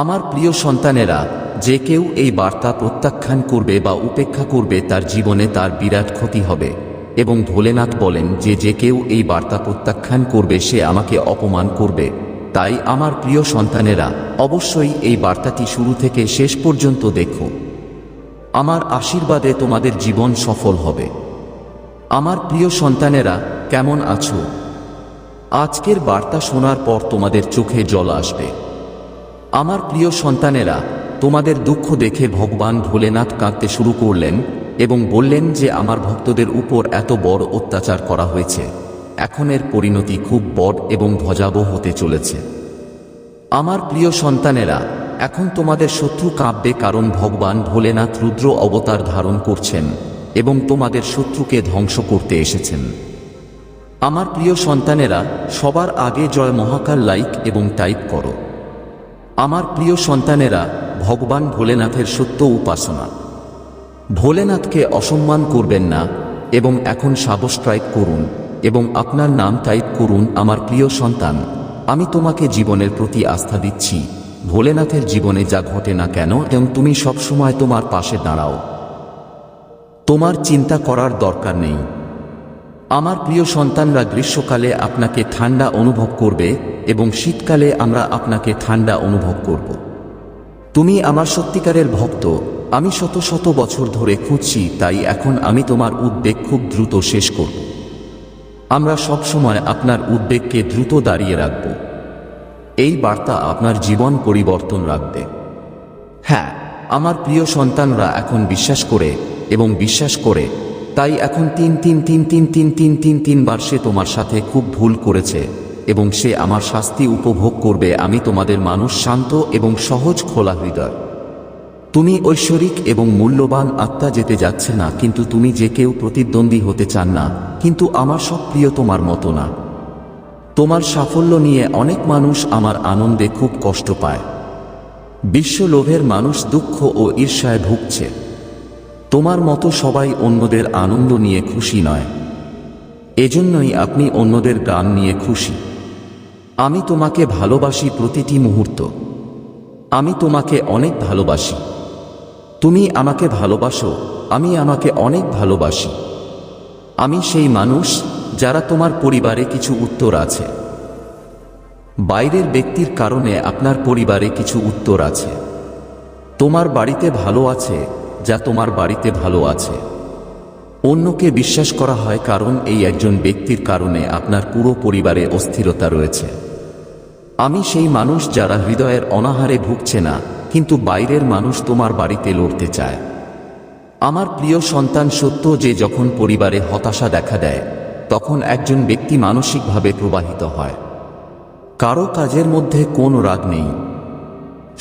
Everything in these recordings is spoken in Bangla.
আমার প্রিয় সন্তানেরা, যে কেউ এই বার্তা প্রত্যাখ্যান করবে বা উপেক্ষা করবে তার জীবনে তার বিরাট ক্ষতি হবে। এবং ভোলেনাথ বলেন যে যে কেউ এই বার্তা প্রত্যাখ্যান করবে সে আমাকে অপমান করবে। তাই আমার প্রিয় সন্তানেরা, অবশ্যই এই বার্তাটি শুরু থেকে শেষ পর্যন্ত দেখো। আমার আশীর্বাদে তোমাদের জীবন সফল হবে। আমার প্রিয় সন্তানেরা, কেমন আছো? আজকের বার্তা শোনার পর তোমাদের চোখে জল আসবে। আমার প্রিয় সন্তানেরা, তোমাদের দুঃখ দেখে ভগবান ভোলেনাথ কাঁদতে শুরু করলেন এবং বললেন যে আমার ভক্তদের উপর এত বড় অত্যাচার করা হয়েছে। এখন এর পরিণতি খুব বড় এবং ভজাবহ হতে চলেছে। আমার প্রিয় সন্তানেরা, এখন তোমাদের শত্রু কাঁপবে কারণ ভগবান ভোলেনাথ রুদ্র অবতার ধারণ করছেন এবং তোমাদের শত্রুকে ধ্বংস করতে এসেছেন। আমার প্রিয় সন্তানেরা, সবার আগে জয় মহাকাল লাইক এবং টাইপ করো। আমার প্রিয় সন্তানেরা, ভগবান ভোলেনাথের সত্য উপাসনা। ভোলেনাথকে অসম্মান করবেন না এবং এখন সাবস্ক্রাইব করুন এবং আপনার নাম টাইপ করুন, আমার প্রিয় সন্তান, আমি তোমাকে জীবনের প্রতি আস্থা দিচ্ছি। ভোলেনাথের জীবনে যা ঘটে না কেন, এবং তুমি সবসময় তোমার পাশে দাঁড়াও। তোমার চিন্তা করার দরকার নেই। আমার প্রিয় সন্তানরা গ্রীষ্মকালে আপনাকে ঠান্ডা অনুভব করবে এবং শীতকালে আমরা আপনাকে ঠান্ডা অনুভব করব। তুমি আমার সত্যিকারের ভক্ত, আমি শত শত বছর ধরে খুঁজছি, তাই এখন আমি তোমার উদ্বেগ খুব দ্রুত শেষ করব। আমরা সবসময় আপনার উদ্বেগকে দ্রুত দাঁড়িয়ে রাখব। এই বার্তা আপনার জীবন পরিবর্তন রাখবে। হ্যাঁ আমার প্রিয় সন্তানরা এখন বিশ্বাস করে এবং বিশ্বাস করে তাই এখন তিন তিন তিন তিন তিন তিন তিন, তিনবার সে তোমার সাথে খুব ভুল করেছে এবং সে আমার শাস্তি উপভোগ করবে, আমি তোমাদের মানুষ শান্ত এবং সহজ খোলা হৃদয়। তুমি ঐশ্বরিক এবং মূল্যবান আত্মা যেতে যাচ্ছে না, কিন্তু তুমি যে কেউ প্রতিদ্বন্দ্বী হতে চান না, কিন্তু আমার সব প্রিয় তোমার মতো না। তোমার সাফল্য নিয়ে অনেক মানুষ আমার আনন্দে খুব কষ্ট পায়। বিশ্ব লোভের মানুষ দুঃখ ও ঈর্ষায় ভুগছে। তোমার মতো সবাই অন্যদের আনন্দ নিয়ে খুশি নয়। এজন্যই আপনি অন্যদের গান নিয়ে খুশি। আমি তোমাকে ভালোবাসি প্রতিটি মুহূর্ত। আমি তোমাকে অনেক ভালোবাসি। তুমি আমাকে ভালোবাসো, আমি আমাকে অনেক ভালোবাসি। আমি সেই মানুষ যারা তোমার পরিবারে কিছু উত্তর আছে। বাইরের ব্যক্তির কারণে আপনার পরিবারে কিছু উত্তর আছে। তোমার বাড়িতে ভালো আছে যা তোমার বাড়িতে ভালো আছে। অন্যকে বিশ্বাস করা হয় কারণ এই একজন ব্যক্তির কারণে আপনার পুরো পরিবারে অস্থিরতা রয়েছে। আমি সেই মানুষ যারা হৃদয়ের অনাহারে ভুগছে না, কিন্তু বাইরের মানুষ তোমার বাড়িতে লড়তে চায়। আমার প্রিয় সন্তান সত্য যে যখন পরিবারে হতাশা দেখা দেয়, তখন একজন ব্যক্তি মানসিকভাবে প্রবাহিত হয়। কারও কাজের মধ্যে কোনো রাগ নেই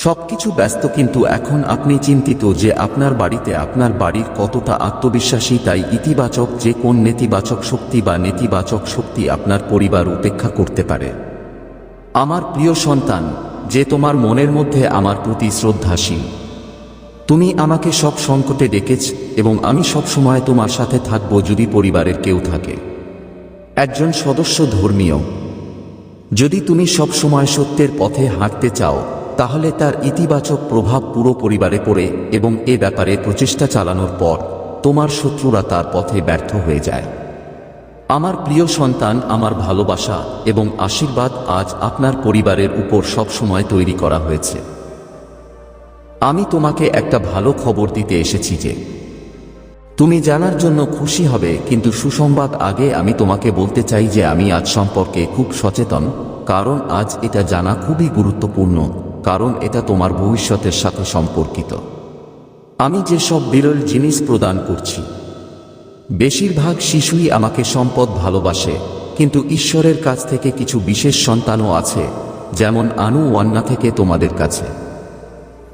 সবকিছু ব্যস্ত, কিন্তু এখন আপনি চিন্তিত যে আপনার বাড়িতে আপনার বাড়ির কতটা আত্মবিশ্বাসী, তাই ইতিবাচক যে কোন নেতিবাচক শক্তি বা নেতিবাচক শক্তি আপনার পরিবার উপেক্ষা করতে পারে। আমার প্রিয় সন্তান, যে তোমার মনের মধ্যে আমার প্রতি শ্রদ্ধাশীল। তুমি আমাকে সব সংকটে ডেকেছ এবং আমি সব সময় তোমার সাথে থাকব যদি পরিবারের কেউ থাকে। একজন সদস্য ধর্মীয়। যদি তুমি সব সময় সত্যের পথে হাঁটতে চাও তাহলে তার ইতিবাচক প্রভাব পুরো পরিবারে পড়ে এবং এ ব্যাপারে প্রচেষ্টা চালানোর পর তোমার শত্রুরা তার পথে ব্যর্থ হয়ে যায়। আমার প্রিয় সন্তান, আমার ভালোবাসা এবং আশীর্বাদ আজ আপনার পরিবারের উপর সবসময় তৈরি করা হয়েছে। আমি তোমাকে একটা ভালো খবর দিতে এসেছি যে, তুমি জানার জন্য খুশি হবে, কিন্তু সুসংবাদ আগে আমি তোমাকে বলতে চাই যে আমি আজ সম্পর্কে খুব সচেতন, কারণ আজ এটা জানা খুবই গুরুত্বপূর্ণ। কারণ এটা তোমার ভবিষ্যতের সাথে সম্পর্কিত। আমি যে সব বিরল জিনিস প্রদান করছি, বেশিরভাগ শিশুই আমাকে সম্পদ ভালোবাসে, কিন্তু ঈশ্বরের কাছ থেকে কিছু বিশেষ সন্তানও আছে, যেমন আনু ওয়ান্না থেকে তোমাদের কাছে।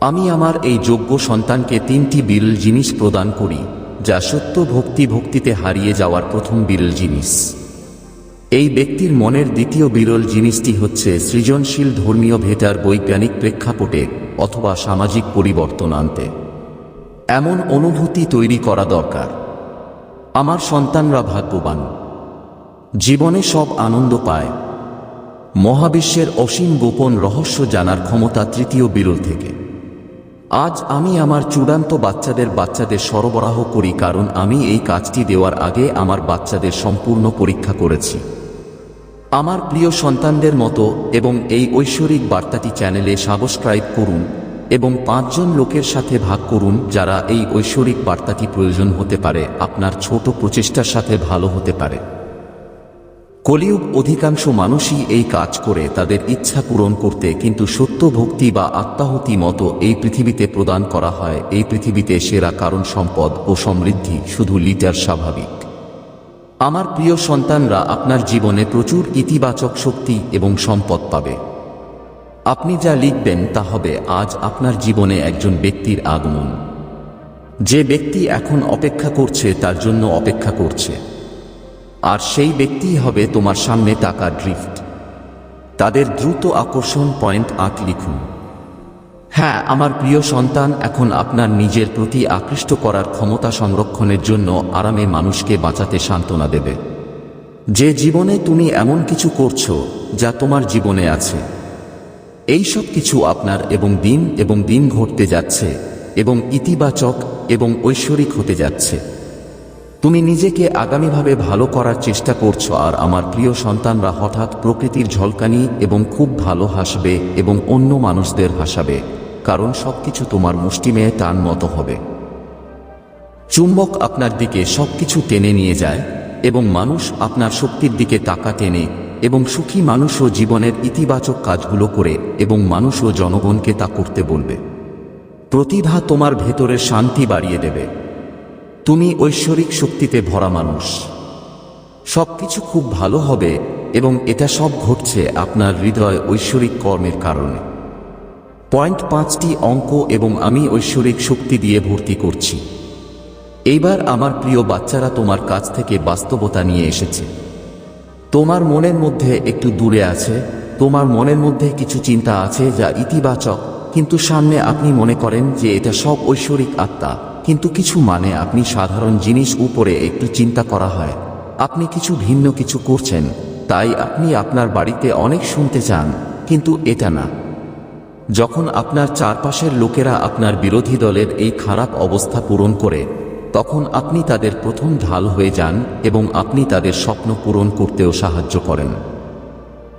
আমি আমার এই যোগ্য সন্তানকে তিনটি বিরল জিনিস প্রদান করি, যা সত্য ভক্তি ভক্তিতে হারিয়ে যাওয়ার প্রথম বিরল জিনিস। এই ব্যক্তির মনের দ্বিতীয় বিরল জিনিসটি হচ্ছে সৃজনশীল ধর্মীয় ভেটার বৈজ্ঞানিক প্রেক্ষাপটে অথবা সামাজিক পরিবর্তন আনতে। এমন অনুভূতি তৈরি করা দরকার। আমার সন্তানরা ভাগ্যবান। জীবনে সব আনন্দ পায়। মহাবিশ্বের অসীম গোপন রহস্য জানার ক্ষমতা তৃতীয় বিরল থেকে। আজ আমি আমার চূড়ান্ত বাচ্চাদের বাচ্চাদের সরবরাহ করি কারণ আমি এই কাজটি দেওয়ার আগে আমার বাচ্চাদের সম্পূর্ণ পরীক্ষা করেছি। আমার প্রিয় সন্তানদের মতো এবং এই ঐশ্বরিক বার্তাটি চ্যানেলে সাবস্ক্রাইব করুন এবং পাঁচজন লোকের সাথে ভাগ করুন যারা এই ঐশ্বরিক বার্তাটি প্রয়োজন হতে পারে, আপনার ছোট প্রচেষ্টার সাথে ভালো হতে পারে। কলিযুগ অধিকাংশ মানুষই এই কাজ করে, তাদের ইচ্ছা পূরণ করতে, কিন্তু সত্য ভক্তি বা আত্মাহতি মতো এই পৃথিবীতে প্রদান করা হয়। এই পৃথিবীতে সেরা কারণ সম্পদ ও সমৃদ্ধি শুধু লিটার স্বাভাবিক। আমার প্রিয় সন্তানরা আপনার জীবনে প্রচুর ইতিবাচক শক্তি এবং সম্পদ পাবে। আপনি যা লিখবেন তা হবে আজ আপনার জীবনে একজন ব্যক্তির আগমন। যে ব্যক্তি এখন অপেক্ষা করছে, তার জন্য অপেক্ষা করছে। আর সেই ব্যক্তিই হবে তোমার সামনে টাকা ড্রিফট। তাদের দ্রুত আকর্ষণ পয়েন্ট আঁক লিখুন। হ্যাঁ আমার প্রিয় সন্তান, এখন আপনার নিজের প্রতি আকৃষ্ট করার ক্ষমতা সংরক্ষণের জন্য আরামে মানুষকে বাঁচাতে সান্ত্বনা দেবে। যে জীবনে তুমি এমন কিছু করছ, যা তোমার জীবনে আছে, এই সব কিছু আপনার এবং দিন এবং দিন ঘটতে যাচ্ছে এবং ইতিবাচক এবং ঐশ্বরিক হতে যাচ্ছে। তুমি নিজেকে আগামীভাবে ভালো করার চেষ্টা করছ আর আমার প্রিয় সন্তানরা হঠাৎ প্রকৃতির ঝলকানি এবং খুব ভালো হাসবে এবং অন্য মানুষদের হাসাবে। কারণ সবকিছু তোমার মুষ্টিমেয়ে টান মতো হবে। চুম্বক আপনার দিকে সবকিছু টেনে নিয়ে যায় এবং মানুষ আপনার শক্তির দিকে টাকা টেনে এবং সুখী মানুষও জীবনের ইতিবাচক কাজগুলো করে এবং মানুষও জনগণকে তা করতে বলবে। প্রতিভা তোমার ভেতরের শান্তি বাড়িয়ে দেবে। তুমি ঐশ্বরিক শক্তিতে ভরা মানুষ। সবকিছু খুব ভালো হবে এবং এটা সব ঘটছে আপনার হৃদয় ঐশ্বরিক কর্মের কারণে। পয়েন্ট পাঁচটি অঙ্ক এবং আমি ঐশ্বরিক শক্তি দিয়ে ভর্তি করছি। এইবার আমার প্রিয় বাচ্চারা তোমার কাছ থেকে বাস্তবতা নিয়ে এসেছে। তোমার মনের মধ্যে একটু দূরে আছে, তোমার মনের মধ্যে কিছু চিন্তা আছে যা ইতিবাচক, কিন্তু সামনে আপনি মনে করেন যে এটা সব ঐশ্বরিক আত্মা, কিন্তু কিছু মানে আপনি সাধারণ জিনিস উপরে একটু চিন্তা করা হয়। আপনি কিছু ভিন্ন কিছু করছেন, তাই আপনি আপনার বাড়িতে অনেক শুনতে চান, কিন্তু এটা না। যখন আপনার চারপাশের লোকেরা আপনার বিরোধী দলের এই খারাপ অবস্থা পূরণ করে, তখন আপনি তাদের প্রথম ঢাল হয়ে যান এবং আপনি তাদের স্বপ্ন পূরণ করতেও সাহায্য করেন।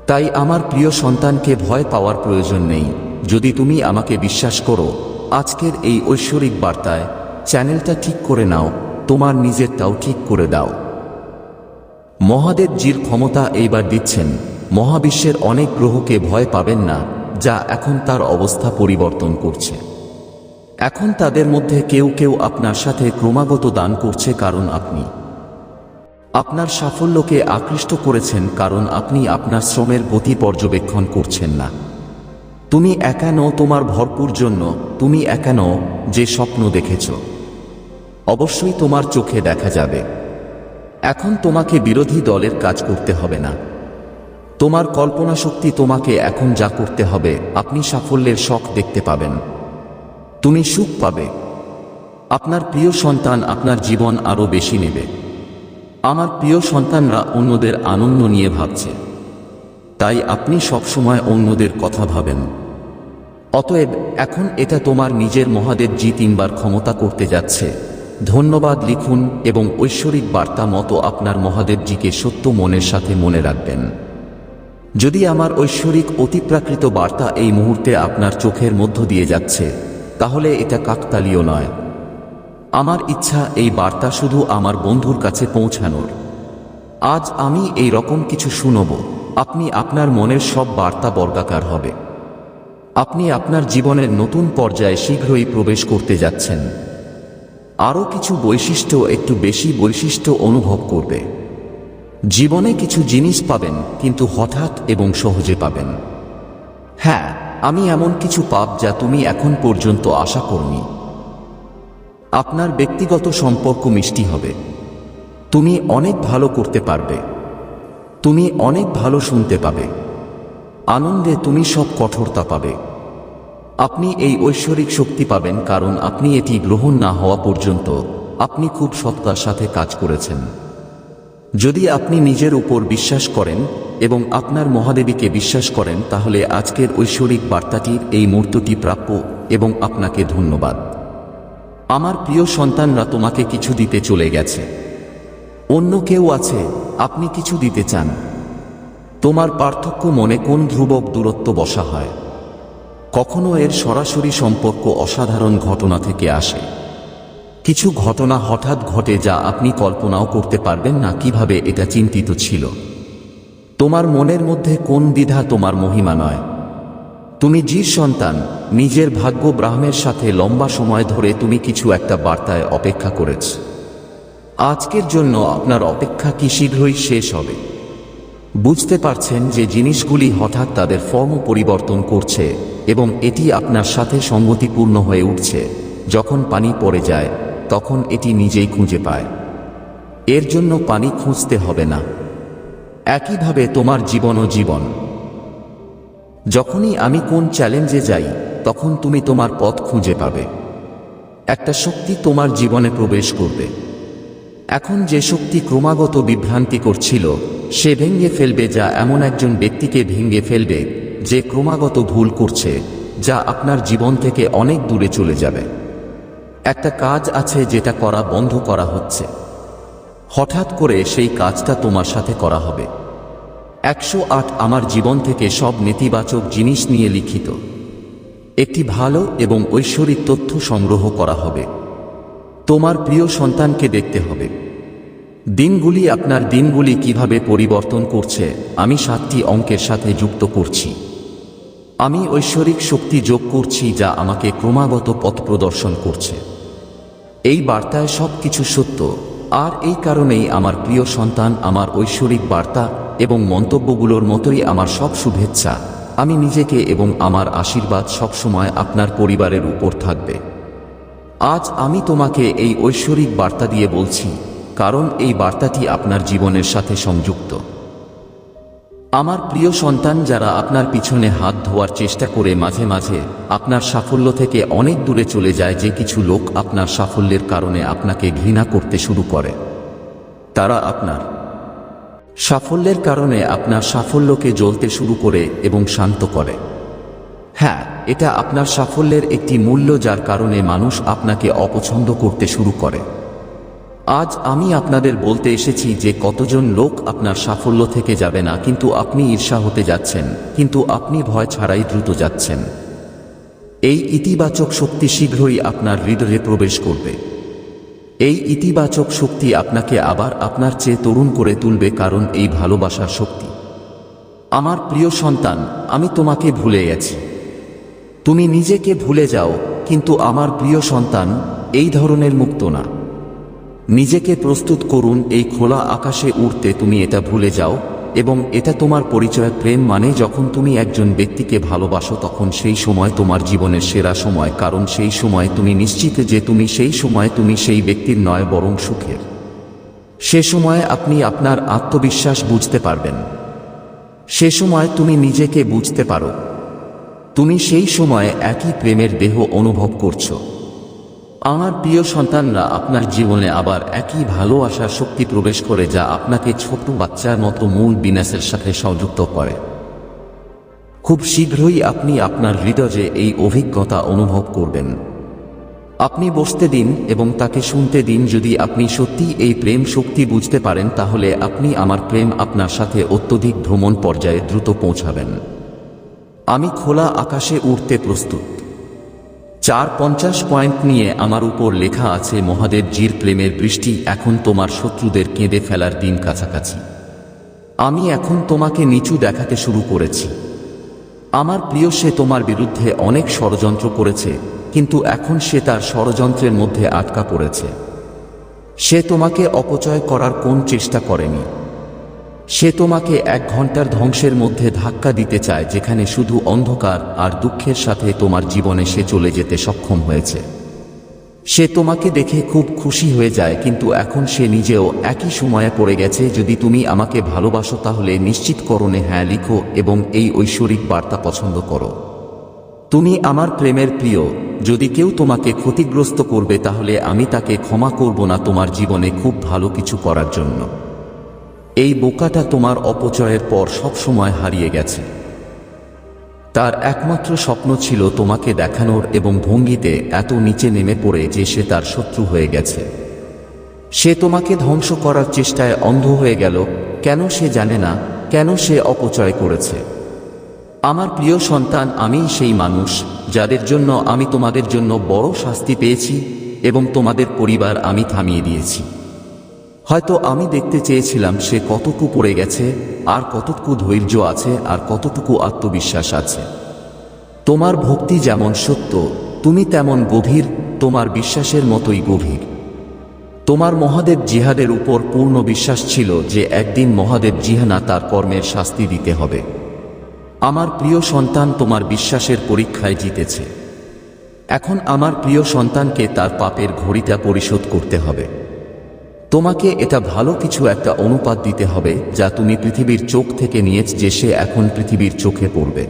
তাই আমার প্রিয় সন্তানকে ভয় পাওয়ার প্রয়োজন নেই। যদি তুমি আমাকে বিশ্বাস করো, আজকের এই ঐশ্বরিক বার্তায় চ্যানেলটা ঠিক করে নাও, তোমার নিজেরটাও ঠিক করে দাও। মহাদেবজির ক্ষমতা এইবার দিচ্ছেন। মহাবিশ্বের অনেক গ্রহকে ভয় পাবেন না। যা এখন তার অবস্থা পরিবর্তন করছে। এখন তাদের মধ্যে কেউ কেউ আপনার সাথে ক্রমাগত দান করছে কারণ আপনি। আপনার সাফল্যকে আকৃষ্ট করেছেন কারণ আপনি আপনার শ্রমের গতি পর্যবেক্ষণ করছেন না। তুমি একা নও, তোমার ভরপুর জন্য তুমি একা নও যে স্বপ্ন দেখেছ। অবশ্যই তোমার চোখে দেখা যাবে। এখন তোমাকে বিরোধী দলের কাজ করতে হবে না। তোমার কল্পনা শক্তি তোমাকে এখন যা করতে হবে, আপনি সাফল্যের শখ দেখতে পাবেন। তুমি সুখ পাবে। আপনার প্রিয় সন্তান আপনার জীবন আরও বেশি নেবে। আমার প্রিয় সন্তানরা অন্যদের আনন্দ নিয়ে ভাবছে। তাই আপনি সবসময় অন্যদের কথা ভাবেন। অতএব, এখন এটা তোমার নিজের মহাদেব জি তিনবার ক্ষমতা করতে যাচ্ছে। ধন্যবাদ লিখুন এবং ঐশ্বরিক বার্তা মতো আপনার মহাদেবজিকে সত্য মনের সাথে মনে রাখবেন। যদি আমার ঐশ্বরিক অতিপ্রাকৃত বার্তা এই মুহূর্তে আপনার চোখের মধ্য দিয়ে যাচ্ছে, তাহলে এটা কাকতালীয় নয়। আমার ইচ্ছা এই বার্তা শুধু আমার বন্ধুর কাছে পৌঁছানোর। আজ আমি এই রকম কিছু শুনব, আপনি আপনার মনের সব বার্তা বর্গাকার হবে। আপনি আপনার জীবনের নতুন পর্যায়ে শীঘ্রই প্রবেশ করতে যাচ্ছেন। আরও কিছু বৈশিষ্ট্য একটু বেশি বৈশিষ্ট্য অনুভব করবে। জীবনে কিছু জিনিস পাবেন, কিন্তু হঠাৎ এবং সহজে পাবেন। হ্যাঁ আমি এমন কিছু পাপ যা তুমি এখন পর্যন্ত আশা করনি। আপনার ব্যক্তিগত সম্পর্ক মিষ্টি হবে। তুমি অনেক ভালো করতে পারবে। তুমি অনেক ভালো শুনতে পাবে। আনন্দে তুমি সব কঠোরতা পাবে। আপনি এই ঐশ্বরিক শক্তি পাবেন কারণ আপনি এটি গ্রহণ না হওয়া পর্যন্ত আপনি খুব সত্তার সাথে কাজ করেছেন। যদি আপনি নিজের উপর বিশ্বাস করেন এবং আপনার মহাদেবীকে বিশ্বাস করেন, তাহলে আজকের ঐশ্বরিক বার্তাটির এই মূর্তটি প্রাপ্য এবং আপনাকে ধন্যবাদ। আমার প্রিয় সন্তানরা তোমাকে কিছু দিতে চলে গেছে। অন্য কেউ আছে, আপনি কিছু দিতে চান। তোমার পার্থক্য মনে কোন ধ্রুবক দূরত্ব বসা হয়? কখনো এর সরাসরি সম্পর্ক অসাধারণ ঘটনা থেকে আসে। কিছু ঘটনা হঠাৎ ঘটে যা আপনি কল্পনাও করতে পারবেন না কীভাবে এটা চিন্তিত ছিল। তোমার মনের মধ্যে কোন দ্বিধা তোমার মহিমা নয়। তুমি জির সন্তান, নিজের ভাগ্য ব্রাহ্মের সাথে লম্বা সময় ধরে তুমি কিছু একটা বার্তায় অপেক্ষা করেছ। আজকের জন্য আপনার অপেক্ষা কি শীঘ্রই শেষ হবে। বুঝতে পারছেন যে জিনিসগুলি হঠাৎ তাদের ফর্ম পরিবর্তন করছে এবং এটি আপনার সাথে সঙ্গতিপূর্ণ হয়ে উঠছে, যখন পানি পড়ে যায় তখন এটি নিজেই খুঁজে পায়। এর জন্য পানি খুঁজতে হবে না। একইভাবে তোমার জীবনও জীবন। যখনই আমি কোন চ্যালেঞ্জে যাই, তখন তুমি তোমার পথ খুঁজে পাবে। একটা শক্তি তোমার জীবনে প্রবেশ করবে। এখন যে শক্তি ক্রমাগত বিভ্রান্তি করছিল, সে ভেঙে ফেলবে যা এমন একজন ব্যক্তিকে ভেঙে ফেলবে, যে ক্রমাগত ভুল করছে, যা আপনার জীবন থেকে অনেক দূরে চলে যাবে। একটা কাজ আছে যেটা করা বন্ধ করা হচ্ছে। হঠাৎ করে সেই কাজটা তোমার সাথে করা হবে। একশো আট আমার জীবন থেকে সব নেতিবাচক জিনিস নিয়ে লিখিত। একটি ভালো এবং ঐশ্বরিক তথ্য সংগ্রহ করা হবে। তোমার প্রিয় সন্তানকে দেখতে হবে। দিনগুলি আপনার দিনগুলি কীভাবে পরিবর্তন করছে, আমি সাতটি অঙ্কের সাথে যুক্ত করছি। আমি ঐশ্বরিক শক্তি যোগ করছি যা আমাকে ক্রমাগত পথ প্রদর্শন করছে। এই বার্তায় সব কিছু সত্য। আর এই কারণেই আমার প্রিয় সন্তান, আমার ঐশ্বরিক বার্তা এবং মন্তব্যগুলোর মতোই আমার সব শুভেচ্ছা। আমি নিজেকে এবং আমার আশীর্বাদ সবসময় আপনার পরিবারের উপর থাকবে। আজ আমি তোমাকে এই ঐশ্বরিক বার্তা দিয়ে বলছি, কারণ এই বার্তাটি আপনার জীবনের সাথে সংযুক্ত। আমার প্রিয় সন্তান, যারা আপনার পিছনে হাত ধোয়ার চেষ্টা করে মাঝে মাঝে আপনার সাফল্য থেকে অনেক দূরে চলে যায়, যে কিছু লোক আপনার সাফল্যের কারণে আপনাকে ঘৃণা করতে শুরু করে, তারা আপনার সাফল্যের কারণে আপনার সাফল্যকে জ্বলতে শুরু করে এবং শান্ত করে। হ্যাঁ এটা আপনার সাফল্যের একটি মূল্য যার কারণে মানুষ আপনাকে অপছন্দ করতে শুরু করে। আজ আমি আপনাদের বলতে এসেছি যে কতজন লোক আপনার সাফল্য থেকে যাবে না, কিন্তু আপনি ঈর্ষা হতে যাচ্ছেন, কিন্তু আপনি ভয় ছাড়াই দ্রুত যাচ্ছেন। এই ইতিবাচক শক্তি শীঘ্রই আপনার হৃদয়ে প্রবেশ করবে। এই ইতিবাচক শক্তি আপনাকে আবার আপনার চেয়ে তরুণ করে তুলবে কারণ এই ভালোবাসার শক্তি। আমার প্রিয় সন্তান, আমি তোমাকে ভুলে গেছি। তুমি নিজেকে ভুলে যাও, কিন্তু আমার প্রিয় সন্তান, এই ধরনের মুক্ত না। নিজেকে প্রস্তুত করুন, এই খোলা আকাশে উড়তে তুমি এটা ভুলে যাও, এবং এটা তোমার পরিচয় প্রেম মানে যখন তুমি একজন ব্যক্তিকে ভালোবাসো তখন সেই সময় তোমার জীবনের সেরা সময়, কারণ সেই সময় তুমি নিশ্চিত যে তুমি সেই সময় তুমি সেই ব্যক্তির নয়, বরং সুখের। সে সময় আপনি আপনার আত্মবিশ্বাস বুঝতে পারবেন। সে সময় তুমি নিজেকে বুঝতে পারো। তুমি সেই সময় একই প্রেমের দেহ অনুভব করছ। আমার প্রিয় সন্তানরা, আপনার জীবনে আবার একই ভালো ভালোবাসার শক্তি প্রবেশ করে যা আপনাকে ছোট বাচ্চার মতো মূল বিন্যাসের সাথে সংযুক্ত করে। খুব শীঘ্রই আপনি আপনার হৃদয়ে এই অভিজ্ঞতা অনুভব করবেন। আপনি বসতে দিন এবং তাকে শুনতে দিন, যদি আপনি সত্যি এই প্রেম শক্তি বুঝতে পারেন, তাহলে আপনি আমার প্রেম আপনার সাথে অত্যধিক ভ্রমণ পর্যায়ে দ্রুত পৌঁছাবেন। আমি খোলা আকাশে উঠতে প্রস্তুত। চার পঞ্চাশ পয়েন্ট নিয়ে আমার উপর লেখা আছে, মহাদেব জির প্রেমের বৃষ্টি, এখন তোমার শত্রুদের কেঁদে ফেলার দিন কাছাকাছি। আমি এখন তোমাকে নিচু দেখাতে শুরু করেছি। আমার প্রিয়, সে তোমার বিরুদ্ধে অনেক ষড়যন্ত্র করেছে, কিন্তু এখন সে তার ষড়যন্ত্রের মধ্যে আটকা পড়েছে। সে তোমাকে অপচয় করার কোন চেষ্টা করেনি। সে তোমাকে এক ঘণ্টার ধ্বংসের মধ্যে ধাক্কা দিতে চায়, যেখানে শুধু অন্ধকার আর দুঃখের সাথে তোমার জীবনে সে চলে যেতে সক্ষম হয়েছে। সে তোমাকে দেখে খুব খুশি হয়ে যায়, কিন্তু এখন সে নিজেও একই সময়ে পড়ে গেছে, যদি তুমি আমাকে ভালোবাসো, তাহলে নিশ্চিতকরণে হ্যাঁ লিখো এবং এই ঐশ্বরিক বার্তা পছন্দ করো। তুমি আমার প্রেমের প্রিয়, যদি কেউ তোমাকে ক্ষতিগ্রস্ত করবে, তাহলে আমি তাকে ক্ষমা করব না তোমার জীবনে খুব ভালো কিছু করার জন্য। এই বোকাটা তোমার অপচয়ের পর সবসময় হারিয়ে গেছে। তার একমাত্র স্বপ্ন ছিল তোমাকে দেখানোর এবং ভঙ্গিতে এত নিচে নেমে পড়ে যে সে তার শত্রু হয়ে গেছে। সে তোমাকে ধ্বংস করার চেষ্টায় অন্ধ হয়ে গেল। কেন সে জানে না? কেন সে অপচয় করেছে? আমার প্রিয় সন্তান আমি সেই মানুষ যাদের জন্য আমি তোমাদের জন্য বড় শাস্তি পেয়েছি এবং তোমাদের পরিবার আমি থামিয়ে দিয়েছি। হয়তো আমি দেখতে চেয়েছিলাম সে কতটুকু পড়ে গেছে, আর কতটুকু ধৈর্য আছে, আর কতটুকু আত্মবিশ্বাস আছে। তোমার ভক্তি যেমন সত্য, তুমি তেমন গভীর, তোমার বিশ্বাসের মতোই গভীর। তোমার মহাদেব জিহাদের উপর পূর্ণ বিশ্বাস ছিল যে একদিন মহাদেব জিহানা তার কর্মের শাস্তি দিতে হবে। আমার প্রিয় সন্তান তোমার বিশ্বাসের পরীক্ষায় জিতেছে। এখন আমার প্রিয় সন্তানকে তার পাপের ঘড়িটা পরিশোধ করতে হবে। তোমাকে এটা ভালো কিছু একটা অনুপাত দিতে হবে, যা তুমি পৃথিবীর চোখ থেকে নিয়েছ যে সে এখন পৃথিবীর চোখে পড়বে।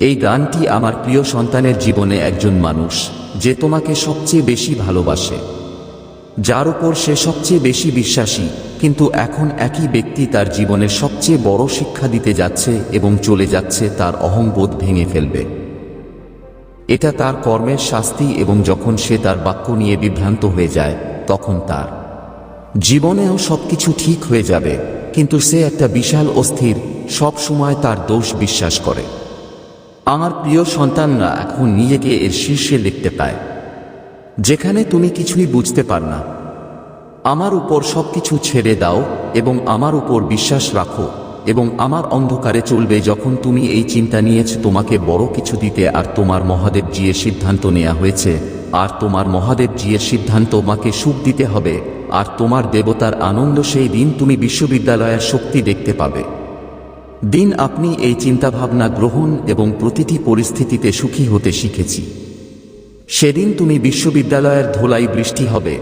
এই গানটি আমার প্রিয় সন্তানের জীবনে একজন মানুষ, যে তোমাকে সবচেয়ে বেশি ভালোবাসে। যার উপর সে সবচেয়ে বেশি বিশ্বাসী, কিন্তু এখন একই ব্যক্তি তার জীবনের সবচেয়ে বড় শিক্ষা দিতে যাচ্ছে এবং চলে যাচ্ছে তার অহংবোধ ভেঙে ফেলবে। এটা তার কর্মের শাস্তি এবং যখন সে তার বাক্য নিয়ে বিভ্রান্ত হয়ে যায়, তখন তার জীবনেও সবকিছু ঠিক হয়ে যাবে, কিন্তু সে একটা বিশাল অস্থির, সব সময় তার দোষ বিশ্বাস করে। আমার প্রিয় সন্তানরা এখন নিজেকে এর শীর্ষে দেখতে পায়। যেখানে তুমি কিছুই বুঝতে পার না। আমার উপর সবকিছু ছেড়ে দাও এবং আমার উপর বিশ্বাস রাখো এবং আমার অন্ধকারে চলবে যখন তুমি এই চিন্তা নিয়েছ তোমাকে বড় কিছু দিতে আর তোমার মহাদেব জিয়ের সিদ্ধান্ত নেওয়া হয়েছে, আর তোমার মহাদেব জিয়ের সিদ্ধান্ত তোমাকে সুখ দিতে হবে। আর তোমার দেবতার আনন্দ সেই দিন তুমি বিশ্ববিদ্যালয়ের শক্তি দেখতে পাবে। দিন আপনি এই চিন্তাভাবনা গ্রহণ এবং প্রতিটি পরিস্থিতিতে সুখী হতে শিখেছি। সেদিন তুমি বিশ্ববিদ্যালয়ের ধোলাই বৃষ্টি হবে,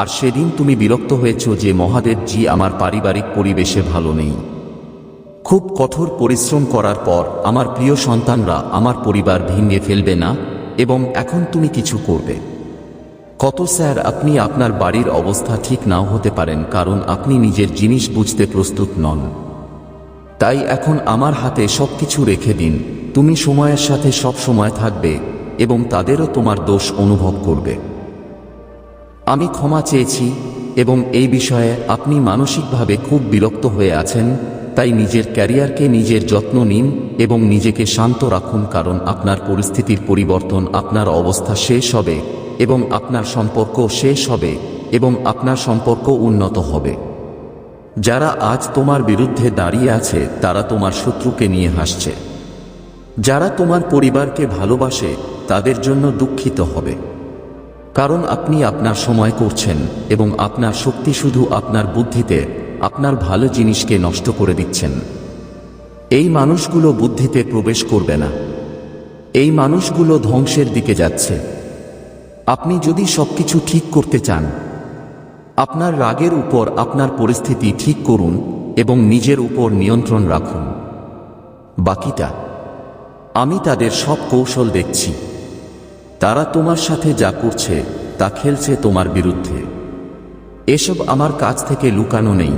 আর সেদিন তুমি বিরক্ত হয়েছ যে মহাদেব জি আমার পারিবারিক পরিবেশে ভালো নেই। খুব কঠোর পরিশ্রম করার পর আমার প্রিয় সন্তানরা আমার পরিবার ভেঙে ফেলবে না, এবং এখন তুমি কিছু করবে। কত স্যার, আপনি আপনার বাড়ির অবস্থা ঠিক নাও হতে পারেন, কারণ আপনি নিজের জিনিস বুঝতে প্রস্তুত নন। তাই এখন আমার হাতে সবকিছু রেখে দিন। তুমি সময়ের সাথে সব সময় থাকবে, এবং তাদেরও তোমার দোষ অনুভব করবে। আমি ক্ষমা চেয়েছি, এবং এই বিষয়ে আপনি মানসিকভাবে খুব বিরক্ত হয়ে আছেন, তাই নিজের ক্যারিয়ারকে নিজের যত্ন নিন, এবং নিজেকে শান্ত রাখুন, কারণ আপনার পরিস্থিতির পরিবর্তন, আপনার অবস্থা শেষ হবে। এবং আপনার সম্পর্ক শেষ হবে এবং আপনার সম্পর্ক উন্নত হবে। যারা আজ তোমার বিরুদ্ধে দাঁড়িয়ে আছে, তারা তোমার শত্রুকে নিয়ে হাসছে। যারা তোমার পরিবারকে ভালোবাসে, তাদের জন্য দুঃখিত হবে। কারণ আপনি আপনার সময় করছেন এবং আপনার শক্তি শুধু আপনার বুদ্ধিতে, আপনার ভালো জিনিসকে নষ্ট করে দিচ্ছেন। এই মানুষগুলো বুদ্ধিতে প্রবেশ করবে না। এই মানুষগুলো ধ্বংসের দিকে যাচ্ছে। আপনি যদি সবকিছু ঠিক করতে চান, আপনার রাগের উপর আপনার পরিস্থিতি ঠিক করুন এবং নিজের উপর নিয়ন্ত্রণ রাখুন। বাকিটা, আমি তাদের সব কৌশল দেখছি। তারা তোমার সাথে যা করছে, তা খেলছে তোমার বিরুদ্ধে। এসব আমার কাছ থেকে লুকানো নেই।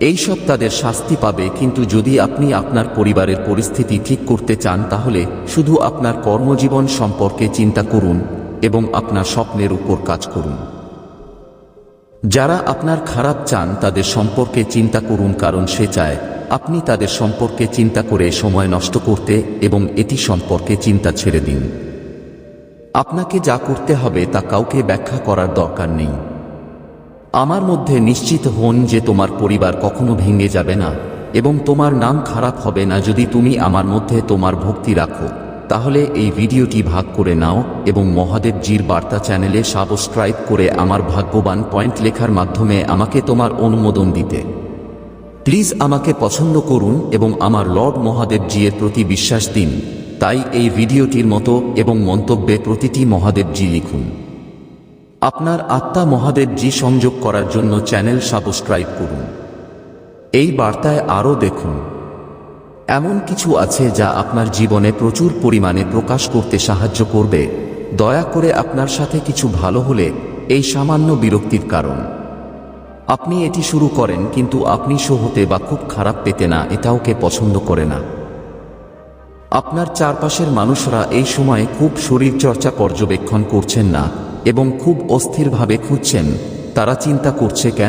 এইসব তাদের শাস্তি পাবে, কিন্তু যদি আপনি আপনার পরিবারের পরিস্থিতি ঠিক করতে চান, তাহলে শুধু আপনার কর্মজীবন সম্পর্কে চিন্তা করুন এবং আপনার স্বপ্নের উপর কাজ করুন। যারা আপনার খারাপ চান, তাদের সম্পর্কে চিন্তা করুন, কারণ সে চায় আপনি তাদের সম্পর্কে চিন্তা করে সময় নষ্ট করতে এবং এটি সম্পর্কে চিন্তা ছেড়ে দিন। আপনাকে যা করতে হবে, তা কাউকে ব্যাখ্যা করার দরকার নেই। আমার মধ্যে নিশ্চিত হন যে তোমার পরিবার কখনো ভেঙে যাবে না, এবং তোমার নাম খারাপ হবে না যদি তুমি আমার মধ্যে তোমার ভক্তি রাখো। তাহলে এই ভিডিওটি ভাগ করে নাও এবং মহাদেবজির বার্তা চ্যানেলে সাবস্ক্রাইব করে আমার ভাগ্যবান পয়েন্ট লেখার মাধ্যমে আমাকে তোমার অনুমোদন দিতে। প্লিজ আমাকে পছন্দ করুন এবং আমার লর্ড মহাদেব জিয়ের প্রতি বিশ্বাস দিন। তাই এই ভিডিওটির মতো এবং মন্তব্যে প্রতিটি মহাদেবজি লিখুন। আপনার আত্মা মহাদেবজি সংযোগ করার জন্য চ্যানেল সাবস্ক্রাইব করুন। এই বার্তায় আরও দেখুন। এমন কিছু আছে যা আপনার জীবনে প্রচুর পরিমাণে প্রকাশ করতে সাহায্য করবে। দয়া করে আপনার সাথে কিছু ভালো হলে এই সামান্য বিরক্তির কারণ। আপনি এটি শুরু করেন, কিন্তু আপনি শো হতে বা খুব খারাপ পেতে না, এটাও কে পছন্দ করে না। আপনার চারপাশের মানুষরা এই সময়ে খুব শরীরচর্চা পর্যবেক্ষণ করছেন না, এবং খুব অস্থিরভাবে খুঁজছেন, তারা চিন্তা করছে কেন